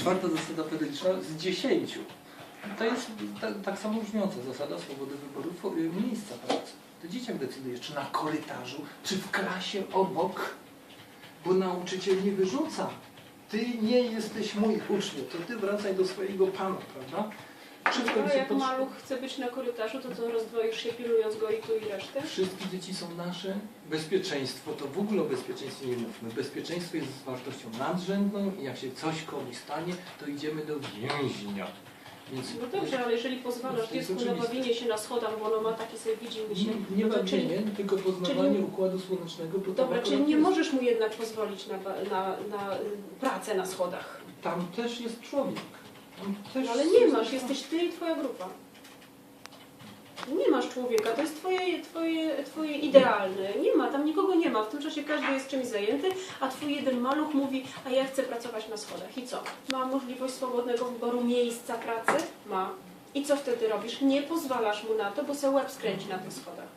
Czwarta zasada pedagogiczna z dziesięciu. To jest ta, tak samo brzmiąca zasada swobody wyboru y, miejsca pracy. To dzieciak decyduje, czy na korytarzu, czy w klasie obok, bo nauczyciel nie wyrzuca. Ty nie jesteś mój uczniu, to ty wracaj do swojego pana, prawda? Czy w No, końcu jak pod- maluch chce być na korytarzu, to co, rozdwoisz się pilując go i tu i resztę? Wszystkie dzieci są nasze. Bezpieczeństwo, to w ogóle o bezpieczeństwie nie mówmy. Bezpieczeństwo jest wartością nadrzędną i jak się coś komuś stanie, to idziemy do więzienia. Więc No dobrze, ale jeżeli pozwalasz dziecku na oczywiste. bawienie się na schodach, bo ono ma taki sobie widzi mi się, nie, nie no to czyli, bawienie, tylko poznawanie czyli- układu słonecznego. Bo dobra, czyli nie jest- możesz mu jednak pozwolić na, na, na pracę na schodach. Tam też jest człowiek. No ale nie masz, jesteś ty i twoja grupa. Nie masz człowieka, to jest twoje, twoje, twoje idealne. Nie ma, tam nikogo nie ma. W tym czasie każdy jest czymś zajęty, a twój jeden maluch mówi, a ja chcę pracować na schodach. I co? Ma możliwość swobodnego wyboru miejsca pracy? Ma. I co wtedy robisz? Nie pozwalasz mu na to, bo se łeb skręci na tych schodach.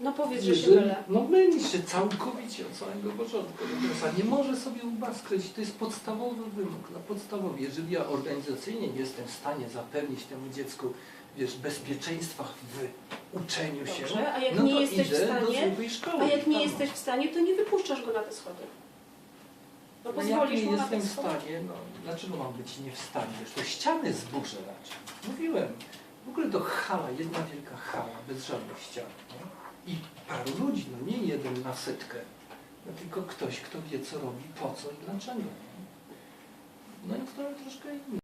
No powiedz, że się mylę. No myli się całkowicie od samego początku końca. Nie może sobie łba skręcić. To jest podstawowy wymóg. No podstawowy. Jeżeli ja organizacyjnie nie jestem w stanie zapewnić temu dziecku wiesz, bezpieczeństwa w uczeniu się, Dobrze, a jak no nie to jesteś w idę stanie, do zwykłej szkoły. A jak nie Tam. jesteś w stanie, to nie wypuszczasz go na te schody. No No jak pozwolisz nie mu na jestem te w schody. stanie, no dlaczego mam być nie w stanie? Wiesz, to ściany zburzę raczej. Mówiłem. W ogóle to hala, jedna wielka hala, bez żadnych ścian. Nie? I paru ludzi, no nie jeden na setkę. No tylko ktoś, kto wie co robi, po co i dlaczego. No i to troszkę inny.